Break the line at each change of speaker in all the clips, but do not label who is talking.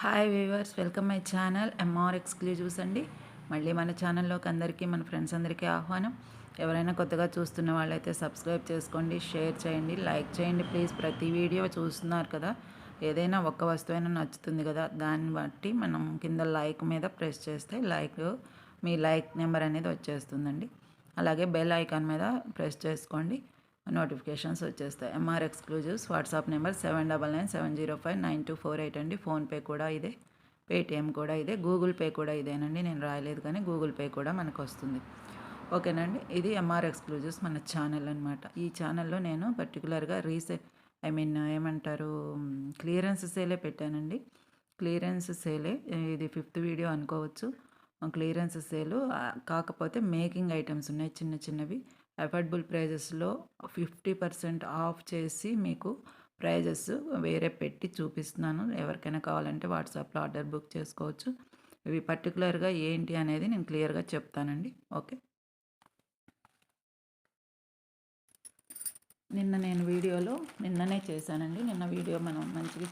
Hi viewers welcome my channel M R exclusives అండి. మళ్ళీ మన ఛానల్లోకి అందరికీ మన ఫ్రెండ్స్ అందరికీ ఆహ్వానం. ఎవరైనా కొత్తగా చూస్తున్న వాళ్ళైతే సబ్స్క్రైబ్ చేసుకోండి షేర్ చేయండి లైక్ చేయండి. ప్లీజ్ ప్రతి వీడియో చూస్తున్నారు కదా ఏదైనా ఒక్క వస్తువైనా నచ్చుతుంది కదా దాన్ని బట్టి మనం కింద లైక్ మీద ప్రెస్ చేస్తే లైక్ మీ లైక్ నెంబర్ అనేది వచ్చేస్తుందండి. అలాగే బెల్ ఐకాన్ మీద ప్రెస్ చేసుకోండి. నోటిఫికేషన్స్ వచ్చేస్తాయి. M R exclusives WhatsApp number seven double nine seven zero five nine two four eight అండి. ఫోన్పే కూడా ఇదే. పేటిఎం కూడా ఇదే. గూగుల్ పే కూడా ఇదేనండి. నేను రాయలేదు కానీ గూగుల్ పే కూడా మనకు వస్తుంది ఓకేనండి. ఇది ఎంఆర్ ఎక్స్క్లూజివ్స్ మన ఛానల్ అనమాట ఈ ఛానల్లో నేను పర్టికులర్గా రీసే ఐ మీన్ ఏమంటారు క్లియరెన్స్ సేలే పెట్టానండి. క్లియరెన్స్ సేలే ఇది ఫిఫ్త్ వీడియో అనుకోవచ్చు. క్లియరెన్స్ సేలు కాకపోతే మేకింగ్ ఐటమ్స్ ఉన్నాయి చిన్న చిన్నవి. అఫోర్డబుల్ ప్రైజెస్లో ఫిఫ్టీ పర్సెంట్ ఆఫ్ చేసి మీకు ప్రైజెస్ వేరే పెట్టి చూపిస్తున్నాను. ఎవరికైనా కావాలంటే వాట్సాప్లో ఆర్డర్ బుక్ చేసుకోవచ్చు. ఇవి పర్టికులర్గా ఏంటి అనేది నేను క్లియర్గా చెప్తానండి. ఓకే? నిన్న నేను వీడియోలో నిన్ననే చేశానండి. నిన్న వీడియో మనం మంచి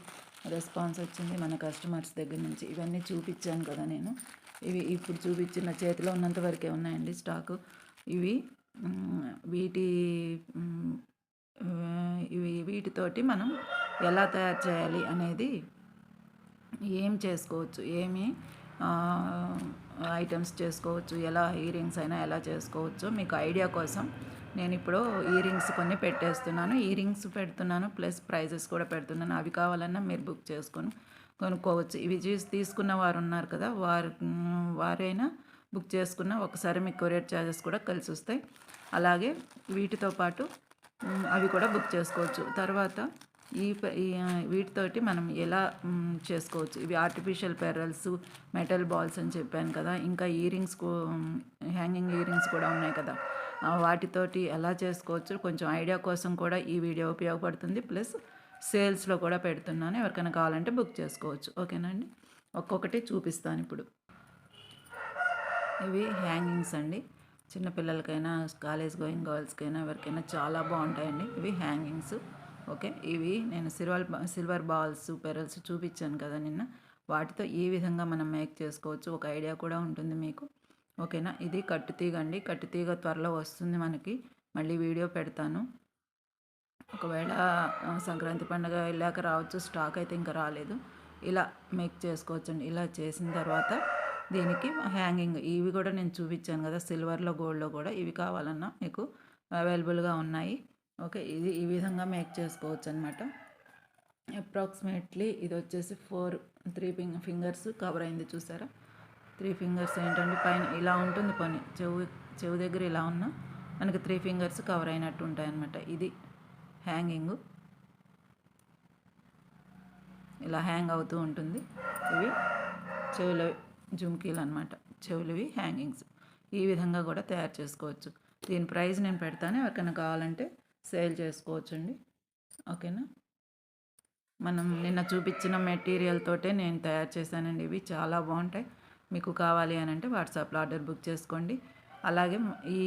రెస్పాన్స్ వచ్చింది మన కస్టమర్స్ దగ్గర నుంచి. ఇవన్నీ చూపించాను కదా నేను. ఇవి ఇప్పుడు చూపించిన చేతిలో ఉన్నంత వరకే ఉన్నాయండి స్టాకు. ఇవి వీటి ఇవి వీటితోటి మనం ఎలా తయారు చేయాలి అనేది ఏం చేసుకోవచ్చు? ఏమి ఐటమ్స్ చేసుకోవచ్చు? ఎలా ఇయరింగ్స్ అయినా ఎలా చేసుకోవచ్చు మీకు ఐడియా కోసం నేను ఇప్పుడు ఇయరింగ్స్ కొన్ని పెట్టేస్తున్నాను. ఇయరింగ్స్ పెడుతున్నాను ప్లస్ ప్రైజెస్ కూడా పెడుతున్నాను. అవి కావాలన్నా మీరు బుక్ చేసుకొని కొనుక్కోవచ్చు. ఇవి చూసి తీసుకున్న వారు ఉన్నారు కదా వారు వారైనా బుక్ చేసుకున్న ఒకసారి మీకు కొరియర్ ఛార్జెస్ కూడా కలిసి వస్తాయి. అలాగే వీటితో పాటు అవి కూడా బుక్ చేసుకోవచ్చు. తర్వాత ఈ వీటితోటి మనం ఎలా చేసుకోవచ్చు? ఇవి ఆర్టిఫిషియల్ పెరల్స్ మెటల్ బాల్స్ అని చెప్పాను కదా. ఇంకా ఇయరింగ్స్ హ్యాంగింగ్ ఇయరింగ్స్ కూడా ఉన్నాయి కదా. వాటితోటి ఎలా చేసుకోవచ్చు? కొంచెం ఐడియా కోసం కూడా ఈ వీడియో ఉపయోగపడుతుంది. ప్లస్ సేల్స్లో కూడా పెడుతున్నాను. ఎవరికైనా కావాలంటే బుక్ చేసుకోవచ్చు. ఓకేనా అండి? ఒక్కొక్కటి చూపిస్తాను ఇప్పుడు. ఇవి హ్యాంగింగ్స్ అండి. చిన్నపిల్లలకైనా కాలేజ్ గోయింగ్ గర్ల్స్కైనా ఎవరికైనా చాలా బాగుంటాయండి. ఇవి హ్యాంగింగ్స్. ఓకే? ఇవి నేను సిల్వర్ సిల్వర్ బాల్స్ పెరల్స్ చూపించాను కదా నిన్న. వాటితో ఈ విధంగా మనం మేక్ చేసుకోవచ్చు. ఒక ఐడియా కూడా ఉంటుంది మీకు. ఓకేనా? ఇది కట్టుతీగ అండి. కట్టుతీగ త్వరలో వస్తుంది మనకి. మళ్ళీ వీడియో పెడతాను. ఒకవేళ సంక్రాంతి పండుగ వెళ్ళాక రావచ్చు. స్టాక్ అయితే ఇంకా రాలేదు. ఇలా మేక్ చేసుకోవచ్చండి. ఇలా చేసిన తర్వాత దీనికి హ్యాంగింగ్. ఇవి కూడా నేను చూపించాను కదా సిల్వర్లో గోల్డ్లో కూడా ఇవి కావాలన్నా మీకు అవైలబుల్గా ఉన్నాయి. ఓకే ఇది ఈ విధంగా మేక్ చేసుకోవచ్చు అనమాట అప్రాక్సిమేట్లీ ఇది వచ్చేసి ఫోర్ త్రీ ఫింగ ఫింగర్స్ కవర్ అయింది చూసారా? త్రీ ఫింగర్స్ ఏంటంటే పైన ఇలా ఉంటుంది పని. చెవు చెవు దగ్గర ఇలా ఉన్నా మనకి త్రీ ఫింగర్స్ కవర్ అయినట్టు ఉంటాయన్నమాట. ఇది హ్యాంగింగ్. ఇలా హ్యాంగ్ అవుతూ ఉంటుంది. ఇవి చెవులో జుమ్కీలు అనమాట చెవులవి హ్యాంగింగ్స్. ఈ విధంగా కూడా తయారు చేసుకోవచ్చు. దీని ప్రైస్ నేను పెడతాను. ఎవరికైనా కావాలంటే సేల్ చేసుకోవచ్చు అండి ఓకేనా? మనం నిన్న చూపించిన మెటీరియల్ తోటే నేను తయారు చేశానండి. ఇవి చాలా బాగుంటాయి. మీకు కావాలి అని అంటే వాట్సాప్లో ఆర్డర్ బుక్ చేసుకోండి. అలాగే ఈ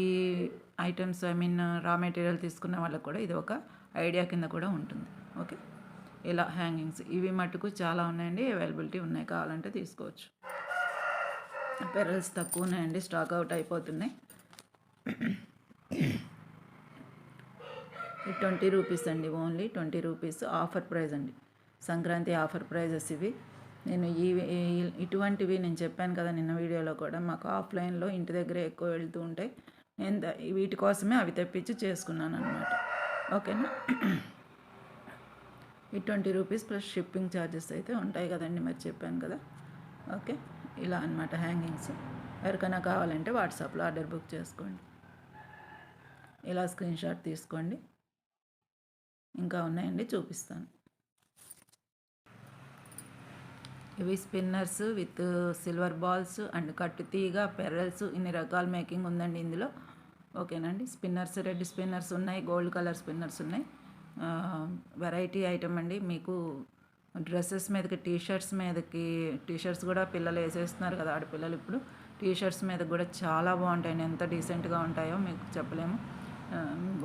items I mean raw material తీసుకున్న వాళ్ళకు కూడా ఇది ఒక ఐడియా కింద కూడా ఉంటుంది. ఓకే? ఇలా హ్యాంగింగ్స్. ఇవి మటుకు చాలా ఉన్నాయండి. అవైలబిలిటీ ఉన్నాయి. కావాలంటే తీసుకోవచ్చు. పెరల్స్ తక్కువ ఉన్నాయండి స్టాక్ అవుట్ అయిపోతున్నాయి. ట్వంటీ రూపీస్ అండి only twenty rupees offer price అండి. సంక్రాంతి ఆఫర్ ప్రైజెస్ ఇవి. నేను ఈ ఇటువంటివి నేను చెప్పాను కదా నిన్న వీడియోలో కూడా మాకు ఆఫ్లైన్లో ఇంటి దగ్గర ఎక్కువ వెళ్తూ ఉంటాయి నేను వీటి కోసమే అవి తెప్పించి చేసుకున్నాను అనమాట ఓకేనా? ఈ twenty rupees plus shipping charges అయితే ఉంటాయి కదండి మరి చెప్పాను కదా. ఓకే? ఇలా అనమాట హ్యాంగింగ్స్. ఎవరికైనా కావాలంటే వాట్సాప్లో ఆర్డర్ బుక్ చేసుకోండి. ఇలా స్క్రీన్ షాట్ తీసుకోండి. ఇంకా ఉన్నాయండి చూపిస్తాను. ఇవి spinners with silver balls and కట్టు తీగ పెరల్స్ ఇన్ని రకాల మేకింగ్ ఉందండి ఇందులో. ఓకేనండి. స్పిన్నర్స్ రెడ్ స్పిన్నర్స్ ఉన్నాయి గోల్డ్ కలర్ స్పిన్నర్స్ ఉన్నాయి. వెరైటీ ఐటమ్ అండి. మీకు డ్రెస్సెస్ మీదకి టీ షర్ట్స్ మీదకి టీ షర్ట్స్ కూడా పిల్లలు వేసేస్తున్నారు కదా ఆడపిల్లలు ఇప్పుడు. టీ షర్ట్స్ మీద కూడా చాలా బాగుంటాయండి ఎంత డీసెంట్గా ఉంటాయో మీకు చెప్పలేము.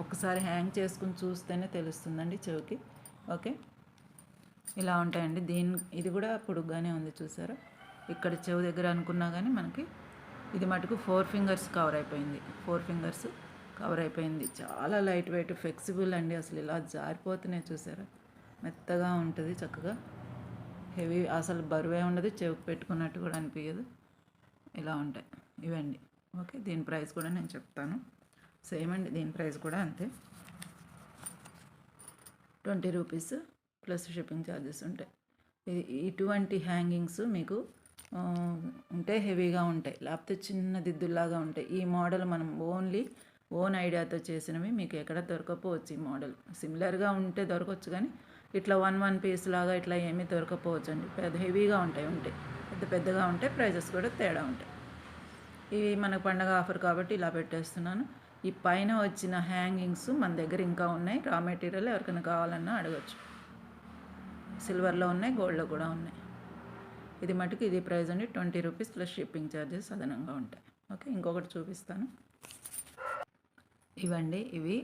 ఒకసారి హ్యాంగ్ చేసుకుని చూస్తేనే తెలుస్తుందండి చెవికి. ఓకే? ఇలా ఉంటాయండి. దీని ఇది కూడా పొడుగ్గానే ఉంది చూసారా? ఇక్కడ చెవు దగ్గర అనుకున్నా కానీ మనకి ఇది మటుకు ఫోర్ ఫింగర్స్ కవర్ అయిపోయింది. ఫోర్ ఫింగర్స్ కవర్ అయిపోయింది. చాలా లైట్ వెయిట్ ఫ్లెక్సిబుల్ అండి. అసలు ఇలా జారిపోతున్నాయి చూసారా? మెత్తగా ఉంటుంది చక్కగా. హెవీ అసలు బరువే ఉండదు చెవికి పెట్టుకున్నట్టు కూడా అనిపించదు ఇలా ఉంటాయి ఇవండి. ఓకే దీని ప్రైస్ కూడా నేను చెప్తాను. సేమ్ అండి దీని ప్రైస్ కూడా అంతే. Twenty rupees plus shipping charges ఉంటాయి. ఇది ఇటువంటి హ్యాంగింగ్స్ మీకు ఉంటే హెవీగా ఉంటాయి. లేకపోతే చిన్న దిద్దుల్లాగా ఉంటాయి. ఈ మోడల్ మనం ఓన్లీ ఓన్ ఐడియాతో చేసినవి మీకు ఎక్కడ దొరకపోవచ్చు ఈ మోడల్. సిమిలర్గా ఉంటే దొరకవచ్చు కానీ ఇట్లా వన్ వన్ పీస్ లాగా ఇట్లా ఏమీ దొరకపోవచ్చు అండి పెద్ద హెవీగా ఉంటాయి ఉంటాయి. పెద్ద పెద్దగా ఉంటాయి ప్రైజెస్ కూడా తేడా ఉంటాయి. ఇవి మనకు పండగ ఆఫర్ కాబట్టి ఇలా పెట్టేస్తున్నాను. ఈ పైన వచ్చిన హ్యాంగింగ్స్ మన దగ్గర ఇంకా ఉన్నాయి. రా మెటీరియల్ ఎవరికైనా కావాలన్నా అడగచ్చు. సిల్వర్లో ఉన్నాయి గోల్డ్లో కూడా ఉన్నాయి. ఇది మటుకు ఇది ప్రైస్ అండి. Twenty rupees plus shipping charges అదనంగా ఉంటాయి. ఓకే ఇంకొకటి చూపిస్తాను. ఇవండి ఇవి.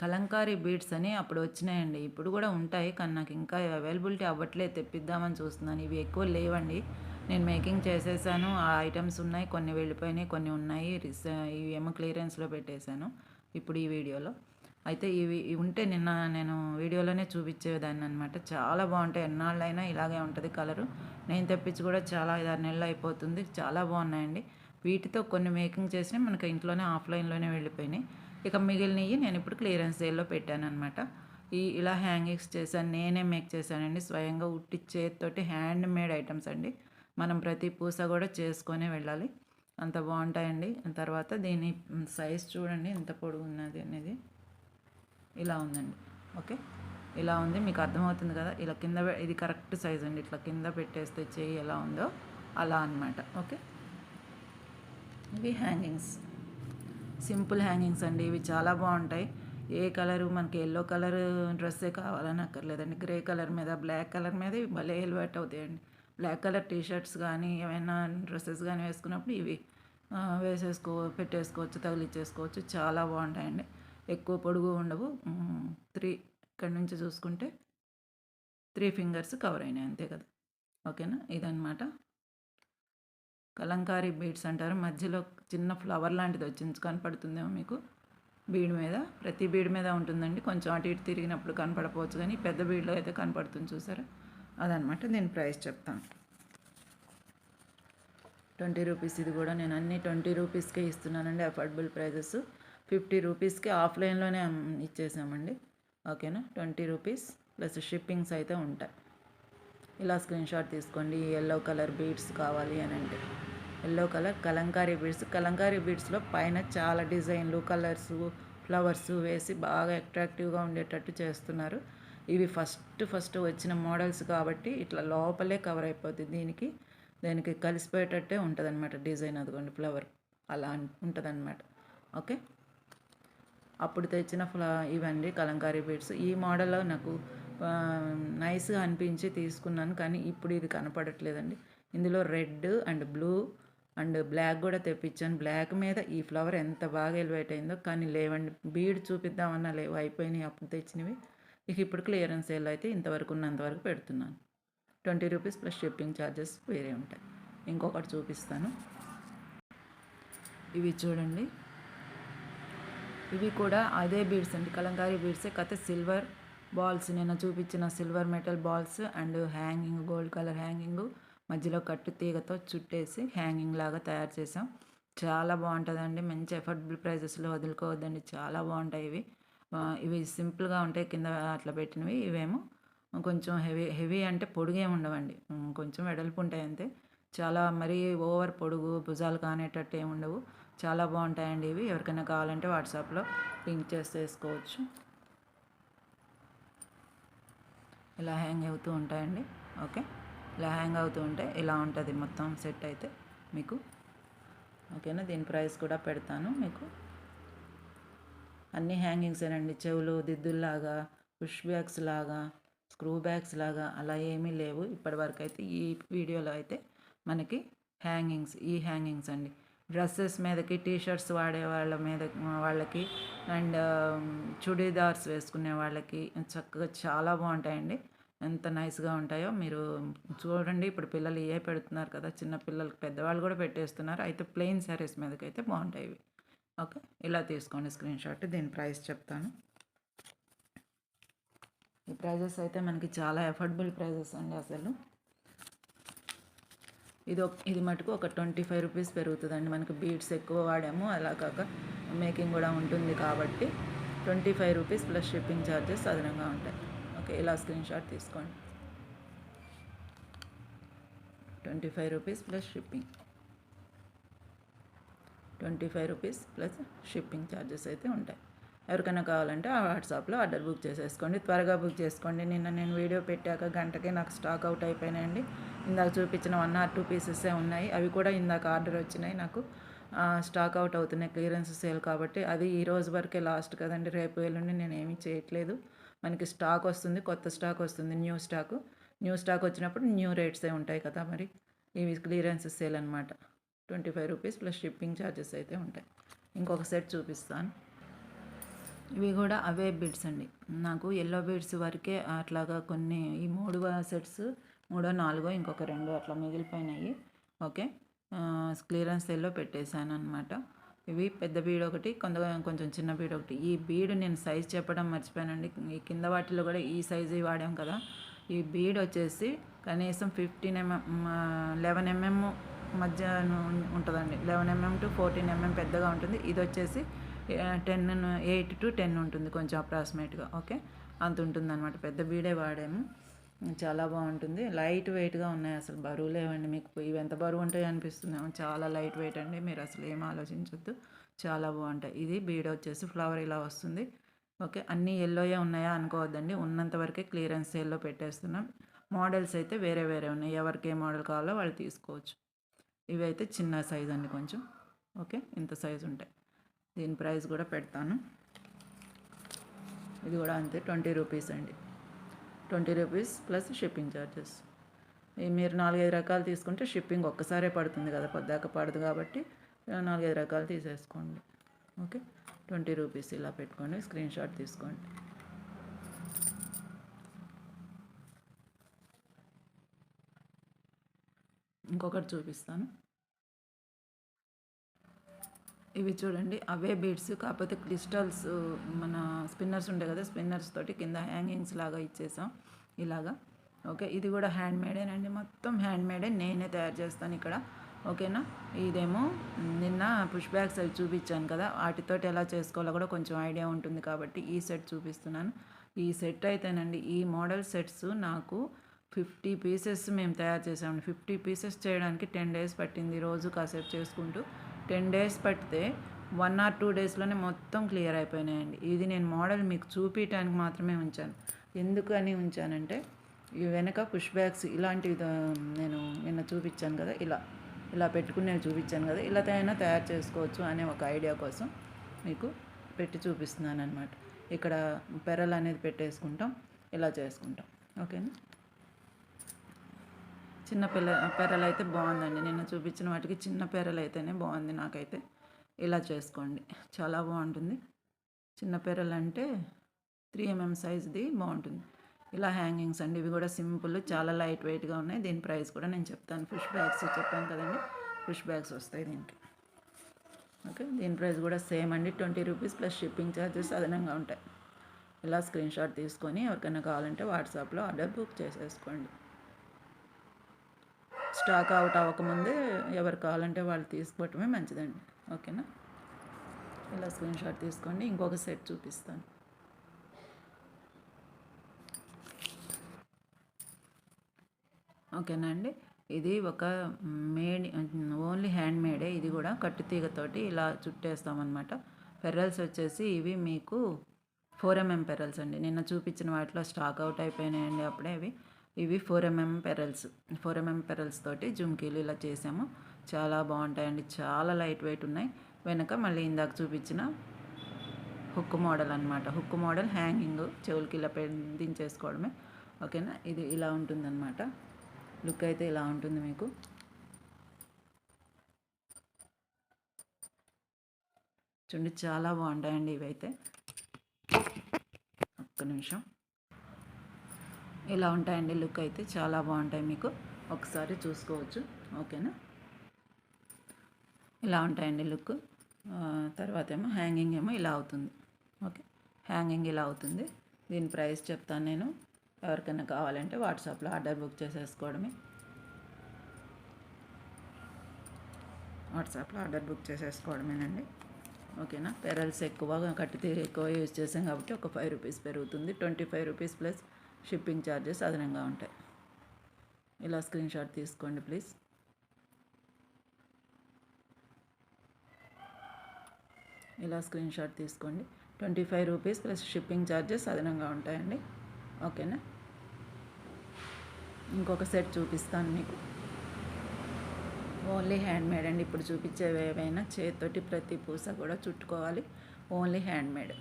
కలంకారీ బీడ్స్ అని అప్పుడు వచ్చినాయండి. ఇప్పుడు కూడా ఉంటాయి కానీ నాకు ఇంకా అవైలబిలిటీ అవ్వట్లేదు. తెప్పిద్దామని చూస్తున్నాను. ఇవి ఎక్కువ లేవండి. నేను మేకింగ్ చేసేసాను. ఆ ఐటమ్స్ ఉన్నాయి కొన్ని వెళ్ళిపోయినాయి కొన్ని ఉన్నాయి. రిస్ ఇవి ఏమో క్లియరెన్స్లో పెట్టేశాను ఇప్పుడు ఈ వీడియోలో. అయితే ఇవి ఇవి ఉంటే నిన్న నేను వీడియోలోనే చూపించేదాన్ని అనమాట చాలా బాగుంటాయి. ఎన్నాళ్ళైనా ఇలాగే ఉంటుంది కలరు. నేను తెప్పించి కూడా చాలా ఐదారు నెలలు అయిపోతుంది. చాలా బాగున్నాయండి. వీటితో కొన్ని మేకింగ్ చేసినవి మనకి ఇంట్లోనే ఆఫ్లైన్లోనే వెళ్ళిపోయినాయి. ఇక మిగిలినవి నేను ఇప్పుడు క్లియరెన్స్ సేల్లో పెట్టాను అనమాట ఈ ఇలా హ్యాంగింగ్స్ చేశాను నేనే మేక్ చేశానండి. స్వయంగా ఉట్టి చేతితోటి హ్యాండ్ మేడ్ ఐటమ్స్ అండి. మనం ప్రతి పూస కూడా చేసుకొనే వెళ్ళాలి. అంత బాగుంటాయండి. తర్వాత దీని సైజ్ చూడండి ఎంత పొడుగు ఉన్నది అనేది. ఇలా ఉందండి. ఓకే? ఇలా ఉంది. మీకు అర్థమవుతుంది కదా? ఇలా కింద ఇది కరెక్ట్ సైజ్ అండి. ఇట్లా కింద పెట్టేస్తే చేయి ఎలా ఉందో అలా అన్నమాట. ఓకే? ఇవి హ్యాంగింగ్స్. సింపుల్ హ్యాంగింగ్స్ అండి. ఇవి చాలా బాగుంటాయి. ఏ కలరు? మనకి ఎల్లో కలర్ డ్రెస్సే కావాలని అక్కర్లేదండి. గ్రే కలర్ మీద బ్లాక్ కలర్ మీద ఇవి భలే ఎలివేట్ అవుతాయండి. బ్లాక్ కలర్ టీ షర్ట్స్ కానీ ఏమైనా డ్రెస్సెస్ కానీ వేసుకున్నప్పుడు ఇవి వేసేసుకో పెట్టేసుకోవచ్చు తగిలిచ్చేసుకోవచ్చు. చాలా బాగుంటాయండి. ఎక్కువ పొడుగు ఉండవు. త్రీ ఇక్కడ నుంచి చూసుకుంటే త్రీ ఫింగర్స్ కవర్ అయినాయి అంతే కదా. ఓకేనా? ఇదన్నమాట. కలంకారీ బీడ్స్ అంటారు. మధ్యలో చిన్న ఫ్లవర్ లాంటిది వచ్చింది కనపడుతుందేమో మీకు? బీడ్ మీద ప్రతి బీడ్ మీద ఉంటుందండి. కొంచెం అటు ఇటు తిరిగినప్పుడు కనపడపోవచ్చు కానీ పెద్ద బీడ్లో అయితే కనపడుతుంది చూసారా? అదనమాట. దీని ప్రైస్ చెప్తాను. ట్వంటీ రూపీస్ ఇది కూడా. నేను అన్ని ట్వంటీ రూపీస్కే ఇస్తున్నానండి అఫోర్డబుల్ ప్రైజెస్. ఫిఫ్టీ రూపీస్కి ఆఫ్లైన్లోనే ఇచ్చేసామండి. ఓకేనా? ట్వంటీ రూపీస్ ప్లస్ షిప్పింగ్స్ అయితే ఉంటాయి. ఇలా స్క్రీన్ షాట్ తీసుకోండి ఎల్లో కలర్ బీడ్స్ కావాలి అని అంటే. Yellow colour Kalamkari beads. Kalamkari బీడ్స్లో పైన చాలా డిజైన్లు కలర్స్ ఫ్లవర్స్ వేసి బాగా అట్రాక్టివ్గా ఉండేటట్టు చేస్తున్నారు. ఇవి ఫస్ట్ ఫస్ట్ వచ్చిన మోడల్స్ కాబట్టి ఇట్లా లోపలే కవర్ అయిపోతుంది దీనికి దానికి కలిసిపోయేటట్టే ఉంటుంది అనమాట డిజైన్ అదిగోండి ఫ్లవర్ అలా ఉంటుంది అనమాట ఓకే? అప్పుడు తెచ్చిన ఫ్లా ఇవండి కలంకారీ బీడ్స్. ఈ మోడల్లో నాకు నైస్గా అనిపించి తీసుకున్నాను కానీ ఇప్పుడు ఇది కనపడట్లేదండి. ఇందులో red and blue and black కూడా తెప్పించాను. బ్లాక్ మీద ఈ ఫ్లవర్ ఎంత బాగా ఎలివేట్ అయిందో కానీ లేవండి. బీడ్ చూపిద్దామన్నా లేవు. అయిపోయినాయి అప్పుడు తెచ్చినవి. ఇక ఇప్పుడు క్లియరెన్స్ సేల్ అయితే ఇంతవరకు ఉన్నంతవరకు పెడుతున్నాను. Twenty rupees plus shipping charges వేరే ఉంటాయి. ఇంకొకటి చూపిస్తాను. ఇవి చూడండి. ఇవి కూడా అదే బీడ్స్ అండి. కలంకారీ బీడ్సే కథ సిల్వర్ బాల్స్. నేను చూపించిన silver metal balls and hanging gold colour hanging. మధ్యలో కట్టు తీగతో చుట్టేసి హ్యాంగింగ్ లాగా తయారు చేసాం చాలా బాగుంటుందండి. మంచి ఎఫర్డబుల్ ప్రైజెస్లో వదులుకోవద్దండి. చాలా బాగుంటాయి ఇవి. ఇవి సింపుల్గా ఉంటాయి. కింద అట్లా పెట్టినవి. ఇవేమో కొంచెం హెవీ హెవీ అంటే పొడుగు ఉండవండి. కొంచెం వెడల్పు ఉంటాయి అంతే. చాలా మరీ ఓవర్ పొడుగు భుజాలు కానేటట్టు ఏమి ఉండవు. చాలా బాగుంటాయండి ఇవి. ఎవరికైనా కావాలంటే వాట్సాప్లో లింక్ చేసి వేసుకోవచ్చు. ఇలా హ్యాంగ్ అవుతూ ఉంటాయండి. ఓకే. ఇలా హ్యాంగ్ అవుతూ ఉంటే ఇలా ఉంటుంది మొత్తం సెట్ అయితే మీకు. ఓకేనా దీని ప్రైస్ కూడా పెడతాను మీకు. అన్ని హ్యాంగింగ్స్ అండి చెవులు దిద్దుల్లాగా పుష్ బ్యాగ్స్ లాగా స్క్రూ బ్యాగ్స్ లాగా అలా ఏమీ లేవు. ఇప్పటివరకు అయితే ఈ వీడియోలో అయితే మనకి హ్యాంగింగ్స్ ఈ హ్యాంగింగ్స్ అండి. డ్రెస్సెస్ మీదకి టీ షర్ట్స్ వాడే వాళ్ళ మీద వాళ్ళకి అండ్ చుడీదార్స్ um, వేసుకునే వాళ్ళకి చక్కగా చాలా బాగుంటాయండి. ఎంత నైస్గా ఉంటాయో మీరు చూడండి. ఇప్పుడు పిల్లలు ఏ పెడుతున్నారు కదా చిన్న పిల్లలకి పెద్దవాళ్ళు కూడా పెట్టేస్తున్నారు. అయితే ప్లెయిన్ శారీస్ మీదకి అయితే బాగుంటాయి ఇవి. ఓకే? ఇలా తీసుకోండి స్క్రీన్ షాట్. దీని ప్రైస్ చెప్తాను. ఈ ప్రైజెస్ అయితే మనకి చాలా ఎఫోర్డబుల్ ప్రైజెస్ అండి అసలు. ఇది ఇది మటుకు ఒక ట్వంటీ ఫైవ్ రూపీస్ పెరుగుతుందండి. మనకి బీడ్స్ ఎక్కువ వాడాము. అలా కాక మేకింగ్ కూడా ఉంటుంది కాబట్టి twenty five rupees plus shipping charges అదనంగా ఉంటాయి. ఓకే ఇలా స్క్రీన్ షాట్ తీసుకోండి. Twenty five rupees plus shipping. Twenty five rupees plus shipping charges అయితే ఉంటాయి. ఎవరికైనా కావాలంటే ఆ వాట్సాప్లో ఆర్డర్ బుక్ చేసేసుకోండి. త్వరగా బుక్ చేసుకోండి. నిన్న నేను వీడియో పెట్టాక గంటకే నాకు స్టాక్ అవుట్ అయిపోయినాయండి. ఇందాక చూపించిన వన్ ఆర్ టూ పీసెసే ఉన్నాయి. అవి కూడా ఇందాక ఆర్డర్ వచ్చినాయి నాకు. స్టాక్ అవుట్ అవుతున్నాయి. క్లియరెన్స్ సేల్ కాబట్టి అది ఈ రోజు వరకే లాస్ట్ కదండి. రేపు ఎల్లుండి నేను ఏమీ చేయట్లేదు. మనకి స్టాక్ వస్తుంది కొత్త స్టాక్ వస్తుంది న్యూ స్టాక్. న్యూ స్టాక్ వచ్చినప్పుడు న్యూ రేట్సే ఉంటాయి కదా మరి. ఇవి క్లియరెన్స్ సేల్ అనమాట twenty five rupees plus shipping charges అయితే ఉంటాయి. ఇంకొక సెట్ చూపిస్తాను. ఇవి కూడా అవే బీడ్స్ అండి. నాకు ఎల్లో బీడ్స్ వరకే అట్లాగా కొన్ని ఈ మూడు సెట్స్ మూడో నాలుగో ఇంకొక రెండు అట్లా మిగిలిపోయినాయి. ఓకే. క్లియరెన్స్ సేల్లో పెట్టేశాను అనమాట ఇవి పెద్ద బీడ్ ఒకటి కొంత కొంచెం చిన్న బీడ్ ఒకటి ఈ బీడ్ నేను సైజ్ చెప్పడం మర్చిపోయానండి. ఈ కింద వాటిలో కూడా ఈ సైజు వాడాం కదా. ఈ బీడ్ వచ్చేసి కనీసం ఫిఫ్టీన్ ఎంఎం లెవెన్ ఎంఎం మధ్య ఉంటుందండి. Eleven M M to fourteen M M పెద్దగా ఉంటుంది. ఇది వచ్చేసి టెన్ ఎయిట్ టు టెన్ ఉంటుంది కొంచెం అప్రాక్సిమేట్గా. ఓకే? అంత ఉంటుంది అనమాట పెద్ద బీడే వాడాము. చాలా బాగుంటుంది. లైట్ వెయిట్గా ఉన్నాయి అసలు బరువు లేవండి మీకు. ఇవి ఎంత బరువు ఉంటాయి అనిపిస్తుంది. చాలా లైట్ వెయిట్ అండి. మీరు అసలు ఏం ఆలోచించొద్దు. చాలా బాగుంటాయి. ఇది బీడ్ వచ్చేసి ఫ్లవర్ ఇలా వస్తుంది. ఓకే. అన్నీ ఎల్లోయే ఉన్నాయా అనుకోవద్దండి. ఉన్నంత వరకే క్లియరెన్స్ సేల్లో పెట్టేస్తున్నాం. మోడల్స్ అయితే వేరే వేరే ఉన్నాయి. ఎవరికి ఏ మోడల్ కావాలో వాళ్ళు తీసుకోవచ్చు. ఇవి అయితే చిన్న సైజ్ అండి కొంచెం. ఓకే. ఇంత సైజు ఉంటాయి. దీని ప్రైస్ కూడా పెడతాను. ఇది కూడా అంతే ట్వంటీ రూపీస్ అండి. Twenty rupees plus shipping charges మీరు నాలుగైదు రకాలు తీసుకుంటే షిప్పింగ్ ఒక్కసారే పడుతుంది కదా పొద్దాక పడదు కాబట్టి నాలుగైదు రకాలు తీసేసుకోండి. ఓకే? ట్వంటీ రూపీస్ ఇలా పెట్టుకోండి స్క్రీన్ షాట్ తీసుకోండి. ఇంకొకటి చూపిస్తాను. ఇవి చూడండి. అవే బీడ్స్ కాకపోతే క్రిస్టల్స్ మన స్పిన్నర్స్ ఉంటాయి కదా స్పిన్నర్స్ తోటి కింద హ్యాంగింగ్స్ లాగా ఇచ్చేసాం. ఇలాగా. ఓకే ఇది కూడా హ్యాండ్ మేడేనండి మొత్తం హ్యాండ్ మేడే నేనే తయారు చేస్తాను ఇక్కడ. ఓకేనా? ఇదేమో నిన్న పుష్ బ్యాగ్స్ అవి చూపించాను కదా. వాటితోటి ఎలా చేసుకోవాలో కూడా కొంచెం ఐడియా ఉంటుంది కాబట్టి ఈ సెట్ చూపిస్తున్నాను. ఈ సెట్ అయితేనండి ఈ మోడల్ సెట్స్ నాకు ఫిఫ్టీ పీసెస్ మేము తయారు చేసామండి. ఫిఫ్టీ పీసెస్ చేయడానికి టెన్ డేస్ పట్టింది రోజు కాసేపు చేసుకుంటూ. టెన్ డేస్ పడితే వన్ ఆర్ టూ డేస్లోనే మొత్తం క్లియర్ అయిపోయినాయండి. ఇది నేను మోడల్ మీకు చూపించడానికి మాత్రమే ఉంచాను. ఎందుకని ఉంచానంటే ఈ వెనక పుష్ బ్యాగ్స్ ఇలాంటివి నేను నిన్న చూపించాను కదా ఇలా ఇలా పెట్టుకుని నేను చూపించాను కదా ఇలా అయినా తయారు చేసుకోవచ్చు అనే ఒక ఐడియా కోసం మీకు పెట్టి చూపిస్తున్నాను అనమాట ఇక్కడ పెరల్ అనేది పెట్టేసుకుంటాం ఇలా చేసుకుంటాం. ఓకేనా? చిన్న పిల్ల పెరలు అయితే బాగుందండి. నిన్న చూపించిన వాటికి చిన్న పెరలు అయితేనే బాగుంది నాకైతే. ఇలా చేసుకోండి. చాలా బాగుంటుంది. చిన్న పెరలు అంటే త్రీ ఎంఎం సైజ్ది బాగుంటుంది. ఇలా హ్యాంగింగ్స్ అండి. ఇవి కూడా సింపుల్ చాలా లైట్ వెయిట్గా ఉన్నాయి. దీని ప్రైస్ కూడా నేను చెప్తాను. ఫిష్ బ్యాగ్స్ చెప్పాను కదండి. ఫిష్ బ్యాగ్స్ వస్తాయి దీనికి. ఓకే? దీని ప్రైస్ కూడా సేమ్ అండి. Twenty rupees plus shipping charges అదనంగా ఉంటాయి. ఇలా స్క్రీన్షాట్ తీసుకొని ఎవరికైనా కావాలంటే వాట్సాప్లో ఆర్డర్ బుక్ చేసేసుకోండి. స్టాక్ అవుట్ అవ్వకముందే ఎవరు కావాలంటే వాళ్ళు తీసుకోవటమే మంచిదండి. ఓకేనా? ఇలా స్క్రీన్ షాట్ తీసుకోండి. ఇంకొక సెట్ చూపిస్తాను. ఓకేనా అండి? ఇది ఒక మేడ్ ఓన్లీ హ్యాండ్ మేడే. ఇది కూడా కట్టు తీగతోటి ఇలా చుట్టేస్తామన్నమాట. పెరల్స్ వచ్చేసి ఇవి మీకు ఫోర్ ఎంఎం పెరల్స్ అండి. నిన్న చూపించిన వాటిలో స్టాక్ అవుట్ అయిపోయినాయండి అప్పుడే అవి. ఇవి four MM pearls. Four MM pearls తోటి జుమ్కీలు ఇలా చేసాము. చాలా బాగుంటాయండి. చాలా లైట్ వెయిట్ ఉన్నాయి. వెనక మళ్ళీ ఇందాక చూపించిన హుక్ మోడల్ అనమాట హుక్ మోడల్ హ్యాంగింగ్ చెవులకి ఇలా పె- దించేసుకోవడమే ఓకేనా? ఇది ఇలా ఉంటుందన్నమాట. లుక్ అయితే ఇలా ఉంటుంది మీకు. చూడండి చాలా బాగుంటాయండి ఇవైతే. ఒక్క నిమిషం. ఇలా ఉంటాయండి లుక్ అయితే? చాలా బాగుంటాయి మీకు. ఒకసారి చూసుకోవచ్చు. ఓకేనా? ఇలా ఉంటాయండి లుక్. తర్వాత ఏమో హ్యాంగింగ్ ఏమో ఇలా అవుతుంది. ఓకే. హ్యాంగింగ్ ఇలా అవుతుంది. దీని ప్రైస్ చెప్తాను నేను. ఎవరికైనా కావాలంటే వాట్సాప్లో ఆర్డర్ బుక్ చేసేసుకోవడమే. వాట్సాప్లో ఆర్డర్ బుక్ చేసేసుకోవడమేనండి. ఓకేనా? పెరల్స్ ఎక్కువ తీరు ఎక్కువ యూజ్ చేసాం కాబట్టి ఒక ఫైవ్ రూపీస్ పెరుగుతుంది. Twenty five rupees plus shipping charges అదనంగా ఉంటాయి. ఇలా స్క్రీన్ షాట్ తీసుకోండి ప్లీజ్. ఇలా స్క్రీన్ షాట్ తీసుకోండి. Twenty five rupees plus shipping charges అదనంగా ఉంటాయండి. ఓకేనా? ఇంకొక సెట్ చూపిస్తాను మీకు. ఓన్లీ హ్యాండ్ మేడ్ అండి. ఇప్పుడు చూపించేవి ఏవైనా చేతితోటి ప్రతి పూస కూడా చుట్టుకోవాలి. ఓన్లీ హ్యాండ్ మేడ్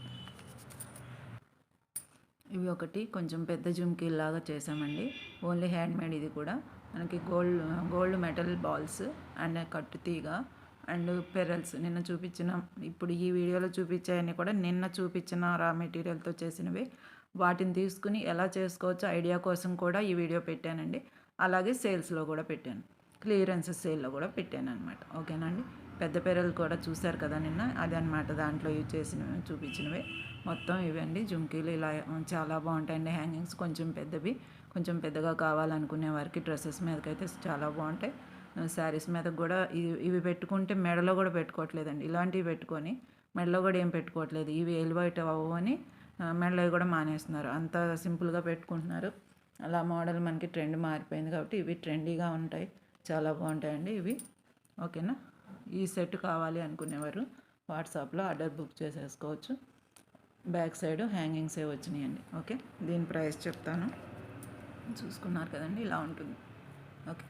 ఇవి ఒకటి కొంచెం పెద్ద జుమ్కీలాగా చేసామండి. ఓన్లీ హ్యాండ్ మేడ్ ఇది కూడా. మనకి gold gold metal balls and కట్టు తీగ అండ్ పెరల్స్. నిన్న చూపించిన ఇప్పుడు ఈ వీడియోలో చూపించాయని కూడా నిన్న చూపించిన రా మెటీరియల్తో చేసినవి. వాటిని తీసుకుని ఎలా చేసుకోవచ్చో ఐడియా కోసం కూడా ఈ వీడియో పెట్టానండి. అలాగే సేల్స్లో కూడా పెట్టాను. క్లియరెన్స్ సేల్లో కూడా పెట్టాను అనమాట ఓకేనండి పెద్ద పెరలు కూడా చూశారు కదా నిన్న? అదనమాట దాంట్లో యూజ్ చేసినవి చూపించినవి. మొత్తం ఇవండి. జుంకీలు ఇలా చాలా బాగుంటాయండి. హ్యాంగింగ్స్ కొంచెం పెద్దవి కొంచెం పెద్దగా కావాలనుకునే వారికి డ్రెస్సెస్ మీదకైతే చాలా బాగుంటాయి. శారీస్ మీద కూడా ఇవి ఇవి పెట్టుకుంటే మెడలో కూడా పెట్టుకోవట్లేదండి. ఇలాంటివి పెట్టుకొని మెడలో కూడా ఏం పెట్టుకోవట్లేదు. ఇవి ఎలివైట్ అవ్వవు అని మెడలో కూడా మానేస్తున్నారు. అంత సింపుల్గా పెట్టుకుంటున్నారు. అలా మోడల్ మనకి ట్రెండ్ మారిపోయింది కాబట్టి ఇవి ట్రెండీగా ఉంటాయి. చాలా బాగుంటాయండి ఇవి. ఓకేనా? ఈ సెట్ కావాలి అనుకునేవారు వాట్సాప్లో ఆర్డర్ బుక్ చేసేసుకోవచ్చు. బ్యాక్ సైడ్ హ్యాంగింగ్సే వచ్చినాయండి. ఓకే? దీని ప్రైస్ చెప్తాను. చూసుకున్నారు కదండి ఇలా ఉంటుంది. ఓకే.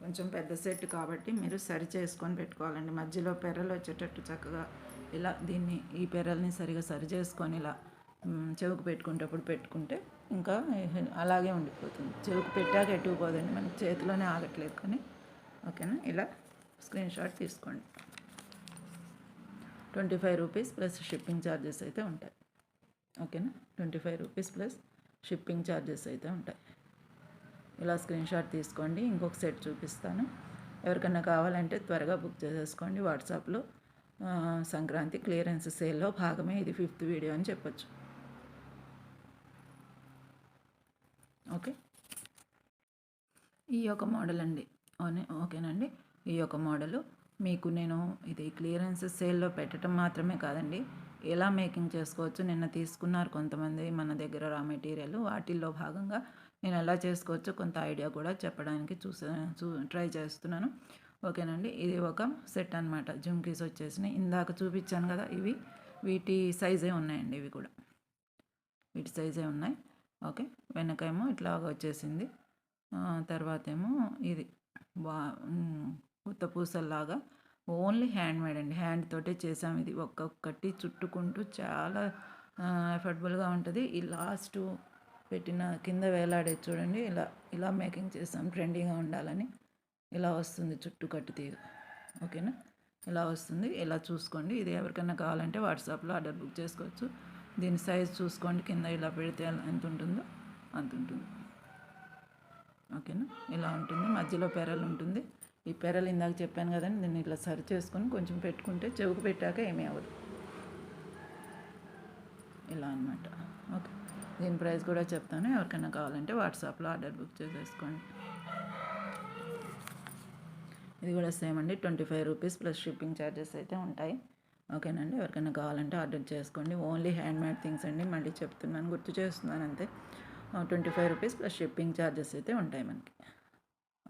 కొంచెం పెద్ద సెట్ కాబట్టి మీరు సరి చేసుకొని పెట్టుకోవాలండి. మధ్యలో పెర్రలు వచ్చేటట్టు చక్కగా ఇలా దీన్ని ఈ పెర్రల్ని సరిగా సరి చేసుకొని ఇలా చెవుకు పెట్టుకునేటప్పుడు పెట్టుకుంటే ఇంకా అలాగే ఉండిపోతుంది. చెవుకు పెట్టాక ఎట్టుకుపోదండి మనకి చేతిలోనే ఆగట్లేదు కానీ. ఓకేనా? ఇలా స్క్రీన్ షాట్ తీసుకోండి. Twenty five rupees plus shipping charges అయితే ఉంటాయి. ఓకేనా? Twenty five rupees plus shipping charges అయితే ఉంటాయి. ఇలా స్క్రీన్ షాట్ తీసుకోండి ఇంకొక సెట్ చూపిస్తాను. ఎవరికైనా కావాలంటే త్వరగా బుక్ చేసేసుకోండి. వాట్సాప్లో సంక్రాంతి క్లియరెన్స్ సేల్లో భాగమే ఇది ఫిఫ్త్ వీడియో అని చెప్పొచ్చు. ఓకే? ఈ యొక్క మోడల్ అండి. ఓకేనండి. ఈ యొక్క మోడలు మీకు నేను ఇది క్లియరెన్స్ సేల్లో పెట్టడం మాత్రమే కాదండి. ఎలా మేకింగ్ చేసుకోవచ్చు నిన్న తీసుకున్నారు కొంతమంది మన దగ్గర రా మెటీరియల్ వాటిల్లో భాగంగా నేను ఎలా చేసుకోవచ్చు కొంత ఐడియా కూడా చెప్పడానికి చూసే చూ ట్రై చేస్తున్నాను. ఓకేనండి ఇది ఒక సెట్ అనమాట జుమ్కీస్ వచ్చేసినాయి. ఇందాక చూపించాను కదా ఇవి వీటి సైజే ఉన్నాయండి ఇవి కూడా. వీటి సైజే ఉన్నాయి. ఓకే వెనకేమో ఇట్లాగ వచ్చేసింది. తర్వాత ఏమో ఇది. బా కొత్త పూసల్లాగా ఓన్లీ హ్యాండ్ మేడ్ అండి. హ్యాండ్ తోటే చేసాం ఇది. ఒక్కొక్కటి చుట్టుకుంటూ చాలా ఎఫర్టబుల్గా ఉంటుంది. ఈ లాస్ట్ పెట్టిన కింద వేలాడే చూడండి. ఇలా ఇలా మేకింగ్ చేస్తాం ట్రెండీగా ఉండాలని. ఇలా వస్తుంది చుట్టూ కట్టు తీగ ఓకేనా? ఇలా వస్తుంది. ఇలా చూసుకోండి. ఇది ఎవరికైనా కావాలంటే వాట్సాప్లో ఆర్డర్ బుక్ చేసుకోవచ్చు. దీని సైజ్ చూసుకోండి. కింద ఇలా పెడితే ఎంత ఉంటుందో అంత ఉంటుంది. ఓకేనా? ఇలా ఉంటుంది. మధ్యలో పెరలు ఉంటుంది. ఈ పెరలు ఇందాక చెప్పాను కదండి దీన్ని ఇట్లా సరి చేసుకొని కొంచెం పెట్టుకుంటే చెవుకు పెట్టాక ఏమీ అవ్వదు. ఇలా అనమాట ఓకే. దీని ప్రైస్ కూడా చెప్తాను. ఎవరికైనా కావాలంటే వాట్సాప్లో ఆర్డర్ బుక్ చేసేసుకోండి. ఇది కూడా సేమ్ అండి. Twenty five rupees plus shipping charges అయితే ఉంటాయి. ఓకేనండి. ఎవరికైనా కావాలంటే ఆర్డర్ చేసుకోండి. ఓన్లీ హ్యాండ్ మేడ్ థింగ్స్ అండి. మళ్ళీ చెప్తున్నాను గుర్తు చేస్తున్నాను అంతే. Twenty five rupees plus shipping charges అయితే ఉంటాయి మనకి.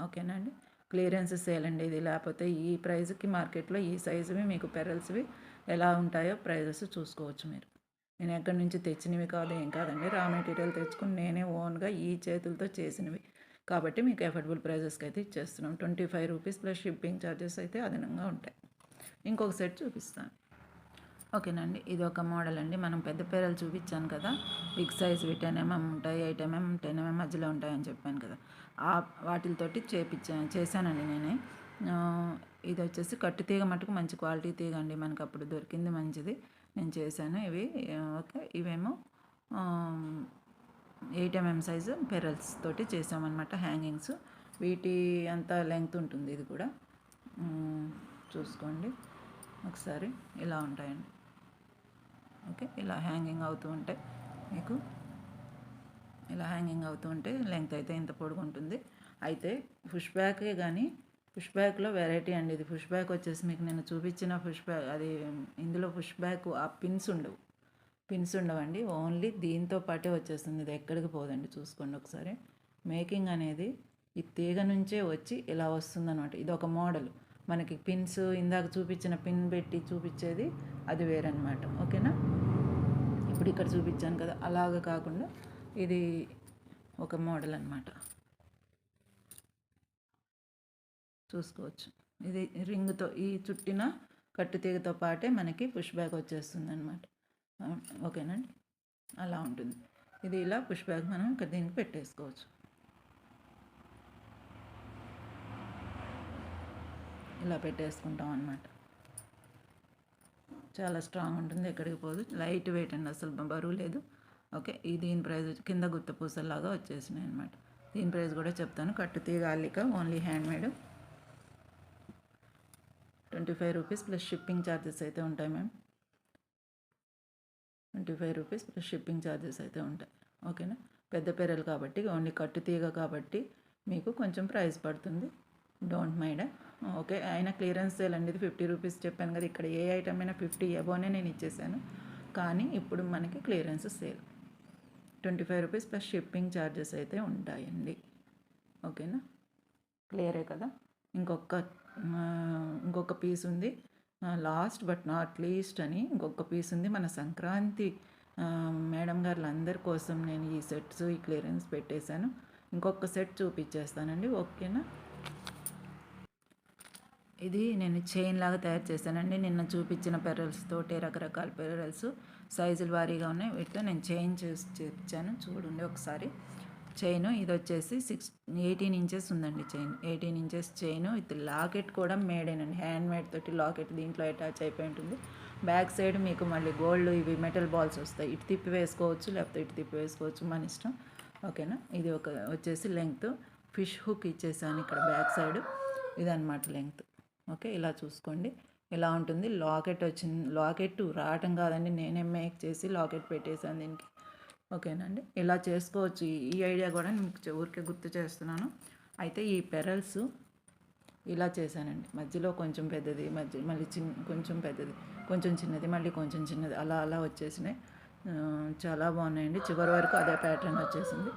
ఓకేనండి. క్లియరెన్స్ సేల్ అండి ఇది. లేకపోతే ఈ ప్రైస్కి మార్కెట్లో ఈ సైజువి మీకు పెరల్స్వి ఎలా ఉంటాయో ప్రైజెస్ చూసుకోవచ్చు మీరు. నేను ఎక్కడి నుంచి తెచ్చినవి కాదు ఏం కాదండి. రా మెటీరియల్ తెచ్చుకుని నేనే ఓన్గా ఈ చేతులతో చేసినవి. కాబట్టి మీకు ఎఫర్డబుల్ ప్రైజెస్కి అయితే ఇచ్చేస్తున్నాం. Twenty five rupees plus shipping charges అయితే అదనంగా ఉంటాయి. ఇంకొక సెట్ చూపిస్తాను. ఓకేనండి. ఇది ఒక మోడల్ అండి మనం పెద్ద పేరలు చూపించాను కదా. బిగ్ సైజ్వి టెన్ ఎంఎం ఉంటాయి ఎయిట్ ఎంఎం టెన్ ఎంఎం మధ్యలో ఉంటాయని చెప్పాను కదా. ఆ వాటితోటి చేపించాను చేశానండి నేనే. ఇది వచ్చేసి కట్టు తీగ మటుకు మంచి క్వాలిటీ తీగ అండి మనకు అప్పుడు దొరికింది మంచిది. నేను చేశాను ఇవి. ఓకే. ఇవేమో ఎయిట్ ఎంఎం సైజు పెరల్స్ తోటి చేసామన్నమాట హ్యాంగింగ్స్. వీటి అంత లెంగ్త్ ఉంటుంది ఇది కూడా. చూసుకోండి. ఒకసారి ఇలా ఉంటాయండి. ఓకే? ఇలా హ్యాంగింగ్ అవుతూ ఉంటే మీకు ఇలా హ్యాంగింగ్ అవుతూ ఉంటే లెంగ్త్ అయితే ఇంత పొడుగు ఉంటుంది. అయితే పుష్ బ్యాకే కానీ పుష్ బ్యాక్లో వెరైటీ అండి. ఇది పుష్ బ్యాక్ వచ్చేసి మీకు నేను చూపించిన పుష్ బ్యాక్ అది ఇందులో పుష్ బ్యాక్ ఆ పిన్స్ ఉండవు. పిన్స్ ఉండవండి. ఓన్లీ దీంతో పాటే వచ్చేస్తుంది. ఇది ఎక్కడికి పోదండి? చూసుకోండి ఒకసారి. మేకింగ్ అనేది ఈ తీగ నుంచే వచ్చి ఇలా వస్తుందన్నమాట. ఇది ఒక మోడల్. మనకి పిన్స్ ఇందాక చూపించిన పిన్ పెట్టి చూపించేది అది వేరనమాట ఓకేనా? ఇప్పుడు ఇక్కడ చూపించాను కదా అలాగ కాకుండా ఇది ఒక మోడల్ అన్నమాట. చూసుకోవచ్చు. ఇది రింగ్తో ఈ చుట్టిన కట్టు తీగతో పాటే మనకి పుష్ బ్యాగ్ వచ్చేస్తుంది అనమాట ఓకేనండి? అలా ఉంటుంది. ఇది ఇలా పుష్ బ్యాగ్ మనం ఇక్కడ దీనికి పెట్టేసుకోవచ్చు. ఇలా పెట్టేసుకుంటాం అనమాట చాలా స్ట్రాంగ్ ఉంటుంది ఎక్కడికి పోదు. లైట్ వెయిట్ అండి అసలు బరువు లేదు. ఓకే ఈ దీని ప్రైస్ కింద గుత్త పూసల్లాగా వచ్చేసినాయి అనమాట దీని ప్రైస్ కూడా చెప్తాను. కట్టు తీగ అల్లిక only hand made twenty five rupees plus shipping charges అయితే ఉంటాయి ma'am twenty five rupees plus shipping charges అయితే ఉంటాయి. ఓకేనా పెద్ద పెరలు కాబట్టి ఓన్లీ కట్టు తీగ కాబట్టి మీకు కొంచెం ప్రైస్ పడుతుంది. డోంట్ మైండ్ ఓకే అయినా క్లియరెన్స్ సేల్ అండి ఇది ఫిఫ్టీ రూపీస్ చెప్పాను కదా ఇక్కడ ఏ ఐటమ్ అయినా ఫిఫ్టీ అబోనే నేను ఇచ్చేసాను. కానీ ఇప్పుడు మనకి clearance sale twenty five rupees plus shipping charges అయితే ఉంటాయండి. ఓకేనా క్లియరే కదా? ఇంకొక ఇంకొక పీస్ ఉంది. లాస్ట్ బట్ నాట్ లీస్ట్ అని ఇంకొక పీస్ ఉంది. మన సంక్రాంతి మేడం గారులు అందరి కోసం నేను ఈ సెట్స్ ఈ క్లియరెన్స్ పెట్టేశాను. ఇంకొక సెట్ చూపించేస్తానండి ఓకేనా ఇది నేను చైన్ లాగా తయారు చేశానండి. నిన్న చూపించిన పెరల్స్ తోటి రకరకాల పెరల్స్ సైజులు వారీగా ఉన్నాయి. వీటితో నేను చైన్ చేసి చేయించాను చూడండి ఒకసారి. చైన్ ఇది వచ్చేసి సిక్స్ ఎయిటీన్ ఇంచెస్ ఉందండి chain eighteen inches chain with locket కూడా మేడేనండి హ్యాండ్ మేడ్ తోటి లాకెట్ దీంట్లో అటాచ్ అయిపోయి ఉంటుంది. బ్యాక్ సైడ్ మీకు మళ్ళీ గోల్డ్ ఇవి మెటల్ బాల్స్ వస్తాయి. ఇటు తిప్పి వేసుకోవచ్చు లేకపోతే ఇటు తిప్పి వేసుకోవచ్చు మన ఇష్టం. ఓకేనా? ఇది ఒక వచ్చేసి లెంగ్త్ ఫిష్ హుక్ ఇచ్చేసాను ఇక్కడ బ్యాక్ సైడ్ ఇదన్నమాట లెంగ్త్ ఓకే ఇలా చూసుకోండి. ఇలా ఉంటుంది. లాకెట్ వచ్చింది లాకెట్ రావటం కాదండి. నేనే మేక్ చేసి లాకెట్ పెట్టేశాను దీనికి. ఓకేనండి. ఇలా చేసుకోవచ్చు. ఈ- ఐడియా కూడా నేను మీకు ఊరికే గుర్తు చేస్తున్నాను. అయితే ఈ పెరల్స్ ఇలా చేశానండి. మధ్యలో కొంచెం పెద్దది మధ్య మళ్ళీ చిన్న కొంచెం పెద్దది కొంచెం చిన్నది మళ్ళీ కొంచెం చిన్నది. అలా అలా వచ్చేసినాయి. చాలా బాగున్నాయండి. చివరి వరకు అదే ప్యాటర్న్ వచ్చేసింది.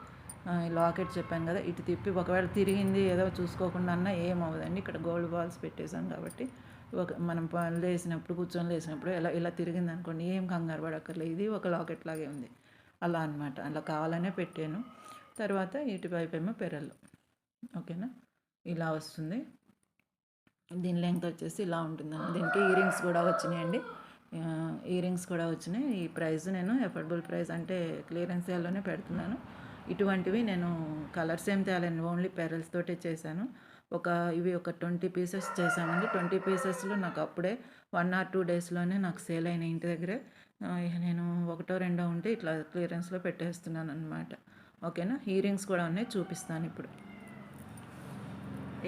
లాకెట్ చెప్పాను కదా ఇటు తిప్పి ఒకవేళ తిరిగింది ఏదో చూసుకోకుండా అన్నా ఏం అవ్వదండి ఇక్కడ గోల్డ్ బాల్స్ పెట్టేశాం కాబట్టి ఒక మనం పనులు వేసినప్పుడు కూర్చొని లేసినప్పుడు ఇలా ఇలా తిరిగింది అనుకోండి ఏం కంగారు పడక్కర్లేదు. ఇది ఒక లాకెట్ లాగే ఉంది. అలా అన్నమాట. అలా కావాలనే పెట్టాను. తర్వాత ఇటువైపు ఏమో పెరలు ఓకేనా? ఇలా వస్తుంది. దీని లెంగ్త్ వచ్చేసి ఇలా ఉంటుందండి దీనికి ఇయర్ రింగ్స్ కూడా వచ్చినాయండి. ఇయరింగ్స్ కూడా వచ్చినాయి. ఈ ప్రైస్ నేను ఎఫర్డబుల్ ప్రైస్ అంటే క్లియరెన్స్ సేల్లోనే పెడుతున్నాను. ఇటువంటివి నేను కలర్స్ ఏం తేలేను ఓన్లీ పెరల్స్ తోటే చేశాను. ఒక ఇవి ఒక ట్వంటీ పీసెస్ చేశామండి. ట్వంటీ పీసెస్లో నాకు అప్పుడే వన్ ఆర్ టూ డేస్లోనే నాకు సేల్ అయిన ఇంటి దగ్గరే. నేను ఒకటో రెండో ఉంటే ఇట్లా క్లియరెన్స్లో పెట్టేస్తున్నాను అనమాట ఓకేనా? హీరింగ్స్ కూడా ఉన్నాయి చూపిస్తాను ఇప్పుడు.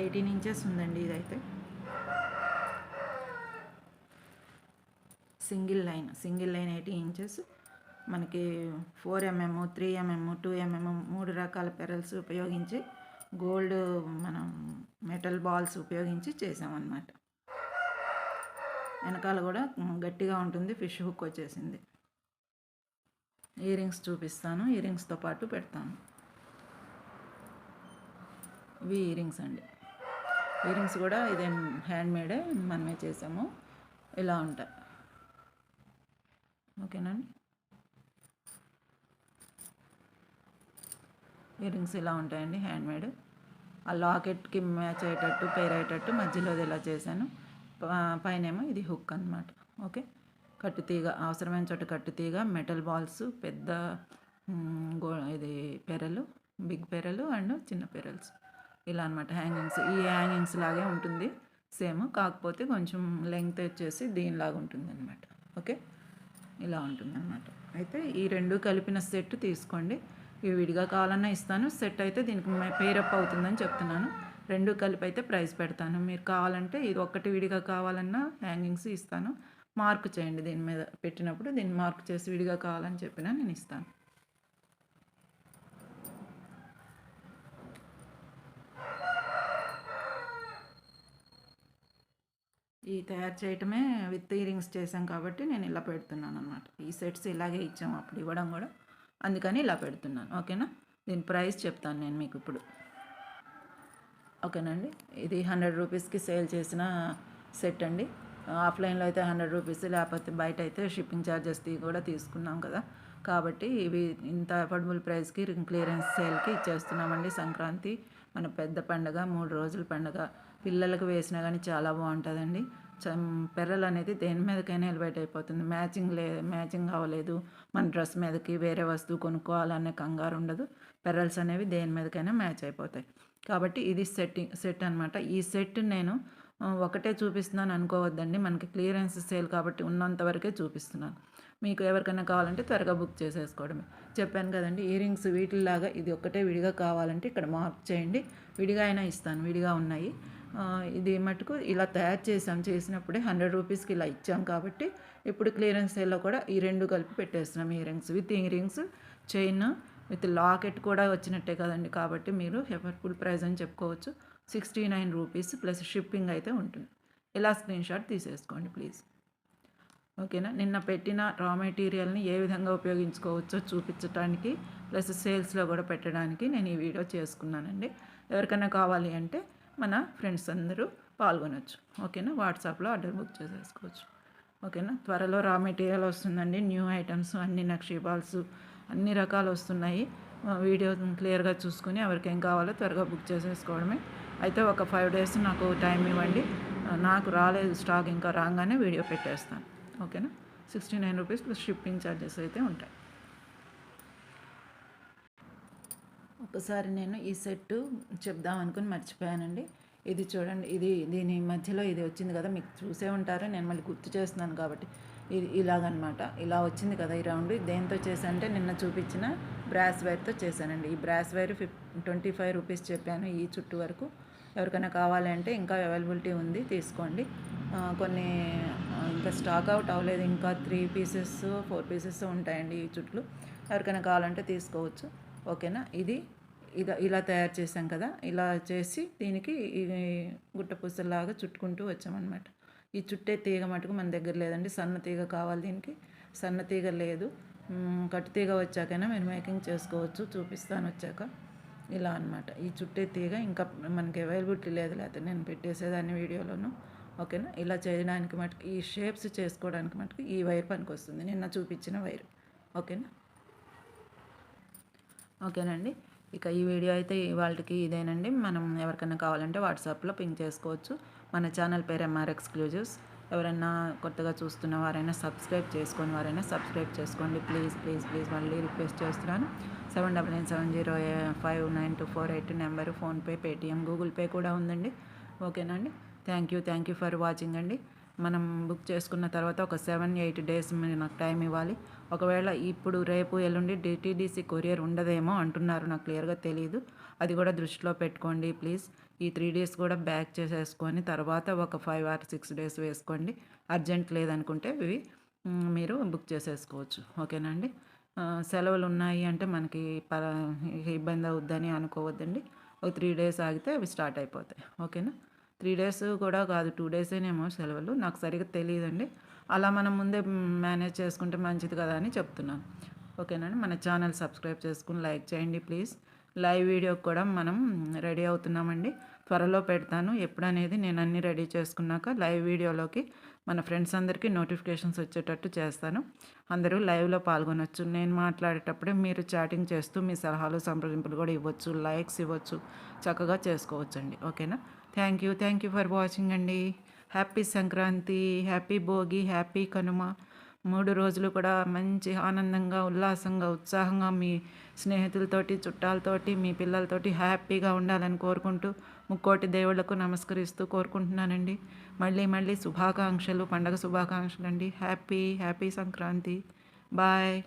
ఎయిటీన్ ఇంచెస్ ఉందండి ఇదైతే. Single line single line eighteen inches. మనకి four MM three MM two MM మూడు రకాల పెరల్స్ ఉపయోగించి గోల్డ్ మనం మెటల్ బాల్స్ ఉపయోగించి చేసామన్నమాట. వెనకాల కూడా గట్టిగా ఉంటుంది ఫిష్ హుక్ వచ్చేసింది. ఇయర్ రింగ్స్ చూపిస్తాను ఇయరింగ్స్తో పాటు పెడతాను. ఇవి ఇయరింగ్స్ అండి. ఇయరింగ్స్ కూడా ఇదేం హ్యాండ్మేడే మనమే చేసాము. ఇలా ఉంటాయి. ఓకేనండి ఇయర్ రింగ్స్ ఇలా ఉంటాయండి హ్యాండ్ మేడ్ ఆ లాకెట్కి మ్యాచ్ అయ్యేటట్టు పేర్ అయ్యేటట్టు మధ్యలో ఇలా చేశాను. ప- పైనేమో ఇది హుక్ అనమాట ఓకే? కట్టు తీగ అవసరమైన చోట కట్టు తీగ మెటల్ బాల్స్ పెద్ద గో ఇది పెరలు బిగ్ పెరలు అండ్ చిన్న పెరల్స్. ఇలా అనమాట హ్యాంగింగ్స్. ఈ హ్యాంగింగ్స్ లాగే ఉంటుంది. సేమ్ కాకపోతే కొంచెం లెంగ్త్ వచ్చేసి దీనిలాగా ఉంటుంది అనమాట ఓకే? ఇలా ఉంటుంది అనమాట అయితే ఈ రెండు కలిపిన సెట్ తీసుకోండి. ఇవి విడిగా కావాలన్నా ఇస్తాను. సెట్ అయితే దీనికి పేరప్ అవుతుందని చెప్తున్నాను. రెండు కలిపి అయితే ప్రైస్ పెడతాను. మీరు కావాలంటే ఇది ఒక్కటి విడిగా కావాలన్నా హ్యాంగింగ్స్ ఇస్తాను. మార్క్ చేయండి దీని మీద పెట్టినప్పుడు. దీన్ని మార్క్ చేసి విడిగా కావాలని చెప్పినా నేను ఇస్తాను. ఈ తయారు చేయటమే విత్ ఇయరింగ్స్ చేసాం కాబట్టి నేను ఇలా పెడుతున్నాను అనమాట ఈ సెట్స్ ఇలాగే ఇచ్చాము అప్పుడు ఇవ్వడం కూడా. అందుకని ఇలా పెడుతున్నాను. ఓకేనా? దీని ప్రైస్ చెప్తాను నేను మీకు ఇప్పుడు. ఓకేనండి? ఇది హండ్రెడ్ రూపీస్కి సేల్ చేసిన సెట్ అండి. ఆఫ్లైన్లో అయితే హండ్రెడ్ రూపీస్ లేకపోతే బయట అయితే షిప్పింగ్ ఛార్జెస్ కూడా తీసుకున్నాం కదా. కాబట్టి ఇవి ఇంత అఫోర్డబుల్ ప్రైస్కి క్లియరెన్స్ సేల్కి ఇచ్చేస్తున్నామండి. సంక్రాంతి మన పెద్ద పండగ మూడు రోజుల పండగ. పిల్లలకు వేసినా కానీ చాలా బాగుంటుందండి. పెర్రలు అనేది దేని మీదకైనా ఎలివేట్ అయిపోతుంది. మ్యాచింగ్ లే మ్యాచింగ్ అవ్వలేదు. మన డ్రెస్ మీదకి వేరే వస్తువు కొనుక్కోవాలనే కంగారు ఉండదు. పెర్రల్స్ అనేవి దేని మీదకైనా మ్యాచ్ అయిపోతాయి. కాబట్టి ఇది సెట్టింగ్ సెట్ అనమాట ఈ సెట్ నేను ఒకటే చూపిస్తున్నాను అనుకోవద్దండి. మనకి క్లియరెన్స్ సేల్ కాబట్టి ఉన్నంత వరకే చూపిస్తున్నాను. మీకు ఎవరికైనా కావాలంటే త్వరగా బుక్ చేసేసుకోవడమే. చెప్పాను కదండి ఇయర్ రింగ్స్ వీటిలాగా ఇది ఒక్కటే విడిగా కావాలంటే ఇక్కడ మార్క్ చేయండి. విడిగా అయినా ఇస్తాను. విడిగా ఉన్నాయి. ఇది మటుకు ఇలా తయారు చేసాం చేసినప్పుడే హండ్రెడ్ రూపీస్కి ఇలా ఇచ్చాం కాబట్టి ఇప్పుడు క్లియరెన్స్ సేల్లో కూడా ఈ రెండు కలిపి పెట్టేస్తున్నాం. Ear rings with ear rings chain with locket కూడా వచ్చినట్టే కదండి. కాబట్టి మీరు ఎఫర్ఫుల్ ప్రైస్ అని చెప్పుకోవచ్చు. Sixty nine rupees plus shipping అయితే ఉంటుంది. ఇలా స్క్రీన్ షాట్ తీసేసుకోండి ప్లీజ్. ఓకేనా? నిన్న పెట్టిన రా మెటీరియల్ని ఏ విధంగా ఉపయోగించుకోవచ్చో చూపించడానికి ప్లస్ సేల్స్లో కూడా పెట్టడానికి నేను ఈ వీడియో చేసుకున్నానండి. ఎవరికైనా కావాలి అంటే మన ఫ్రెండ్స్ అందరూ పాల్గొనవచ్చు ఓకేనా? వాట్సాప్లో ఆర్డర్ బుక్ చేసేసుకోవచ్చు. ఓకేనా? త్వరలో రా మెటీరియల్ వస్తుందండి. న్యూ ఐటమ్స్ అన్ని నక్షేపాల్స్ అన్ని రకాలు వస్తున్నాయి. వీడియో క్లియర్గా చూసుకుని ఎవరికి ఏం కావాలో త్వరగా బుక్ చేసేసుకోవడమే. అయితే ఒక ఫైవ్ డేస్ నాకు టైం ఇవ్వండి. నాకు రాలేదు స్టాక్ ఇంకా రాగానే వీడియో పెట్టేస్తాను. ఓకేనా? Sixty nine rupees plus shipping charges అయితే ఉంటాయి. ఒకసారి నేను ఈ సెట్ చెప్దాం అనుకుని మర్చిపోయానండి. ఇది చూడండి ఇది దీని మధ్యలో ఇది వచ్చింది కదా మీకు చూసే ఉంటారు నేను మళ్ళీ గుర్తు చేస్తున్నాను కాబట్టి. ఇది ఇలాగనమాట. ఇలా వచ్చింది కదా ఈ రౌండ్. దేంతో చేశానంటే నిన్న చూపించిన బ్రాస్ వైర్తో చేశానండి. ఈ బ్రాస్ వైర్ ఫిఫ్ ట్వంటీ ఫైవ్ రూపీస్ చెప్పాను ఈ చుట్టూ వరకు. ఎవరికైనా కావాలంటే ఇంకా అవైలబిలిటీ ఉంది తీసుకోండి. కొన్ని ఇంకా స్టాక్ అవుట్ అవ్వలేదు. ఇంకా త్రీ పీసెస్ ఫోర్ పీసెస్ ఉంటాయండి ఈ చుట్లు. ఎవరికైనా కావాలంటే తీసుకోవచ్చు. ఓకేనా? ఇది ఇలా ఇలా తయారు చేసాం కదా? ఇలా చేసి దీనికి గుట్ట పూసలాగా చుట్టుకుంటూ వచ్చామన్నమాట. ఈ చుట్టే తీగ మటుకు మన దగ్గర లేదండి. సన్న తీగ కావాలి దీనికి. సన్న తీగ లేదు. కట్టు తీగ వచ్చాకైనా మీరు మేకింగ్ చేసుకోవచ్చు. చూపిస్తాను వచ్చాక. ఇలా అనమాట ఈ చుట్టే తీగ ఇంకా మనకి అవైలబిలిటీ లేదు. లేకపోతే నేను పెట్టేసేదాన్ని వీడియోలోను. ఓకేనా? ఇలా చేయడానికి మటుకు ఈ షేప్స్ చేసుకోవడానికి మటుకు ఈ వైర్ పనికి వస్తుంది నిన్న చూపించిన వైర్. ఓకేనా? ఓకేనండి. ఇక ఈ వీడియో అయితే వాళ్ళకి ఇదేనండి. మనం ఎవరికైనా కావాలంటే వాట్సాప్లో పింక్ చేసుకోవచ్చు. మన ఛానల్ పేరు ఎంఆర్ ఎక్స్క్లూజివ్స్ ఎవరైనా కొత్తగా చూస్తున్న వారైనా సబ్స్క్రైబ్ చేసుకుని వారైనా సబ్స్క్రైబ్ చేసుకోండి. ప్లీజ్ ప్లీజ్ ప్లీజ్ మళ్ళీ రిక్వెస్ట్ చేస్తున్నాను. Seven double nine seven zero five nine two four eight number PhonePe Paytm Google Pay కూడా ఉందండి. ఓకేనండి. Thank you thank you for watching అండి. మనం బుక్ చేసుకున్న తర్వాత ఒక సెవెన్ ఎయిట్ డేస్ మీరు నాకు టైం ఇవ్వాలి. ఒకవేళ ఇప్పుడు రేపు ఎల్లుండి డిటీడీసీ కొరియర్ ఉండదేమో అంటున్నారు నాకు క్లియర్గా తెలియదు అది కూడా దృష్టిలో పెట్టుకోండి ప్లీజ్. ఈ త్రీ డేస్ కూడా బ్యాక్ చేసేసుకొని తర్వాత ఒక ఫైవ్ ఆర్ సిక్స్ డేస్ వేసుకోండి. అర్జెంట్ లేదనుకుంటే ఇవి మీరు బుక్ చేసేసుకోవచ్చు. ఓకేనండి సెలవులు ఉన్నాయి అంటే మనకి ప ఇబ్బంది అవుద్దని అనుకోవద్దండి. ఒక త్రీ డేస్ ఆగితే అవి స్టార్ట్ అయిపోతాయి. ఓకేనా? త్రీ డేస్ కూడా కాదు టూ డేసేనేమో సెలవులు. నాకు సరిగ్గా తెలియదండి అలా మనం ముందే మేనేజ్ చేసుకుంటే మంచిది కదా అని చెప్తున్నాను. ఓకేనండి మన ఛానల్ సబ్స్క్రైబ్ చేసుకుని లైక్ చేయండి ప్లీజ్. లైవ్ వీడియో కూడా మనం రెడీ అవుతున్నామండి. త్వరలో పెడతాను. ఎప్పుడనేది నేను అన్నీ రెడీ చేసుకున్నాక లైవ్ వీడియోలోకి మన ఫ్రెండ్స్ అందరికీ నోటిఫికేషన్స్ వచ్చేటట్టు చేస్తాను. అందరూ లైవ్లో పాల్గొనవచ్చు నేను మాట్లాడేటప్పుడే మీరు చాటింగ్ చేస్తూ మీ సలహాలు సంప్రదింపులు కూడా ఇవ్వచ్చు. లైక్స్ ఇవ్వచ్చు. చక్కగా చేసుకోవచ్చండి. ఓకేనా? Thank you thank you for watching అండి. Happy Sankranti happy Bhogi happy Kanuma మూడు రోజులు కూడా మంచి ఆనందంగా ఉల్లాసంగా ఉత్సాహంగా మీ స్నేహితులతోటి చుట్టాలతోటి మీ పిల్లలతోటి హ్యాపీగా ఉండాలని కోరుకుంటూ ముక్కోటి దేవుళ్ళకు నమస్కరిస్తూ కోరుకుంటున్నానండి. మళ్ళీ మళ్ళీ శుభాకాంక్షలు పండగ శుభాకాంక్షలు అండి హ్యాపీ హ్యాపీ సంక్రాంతి బాయ్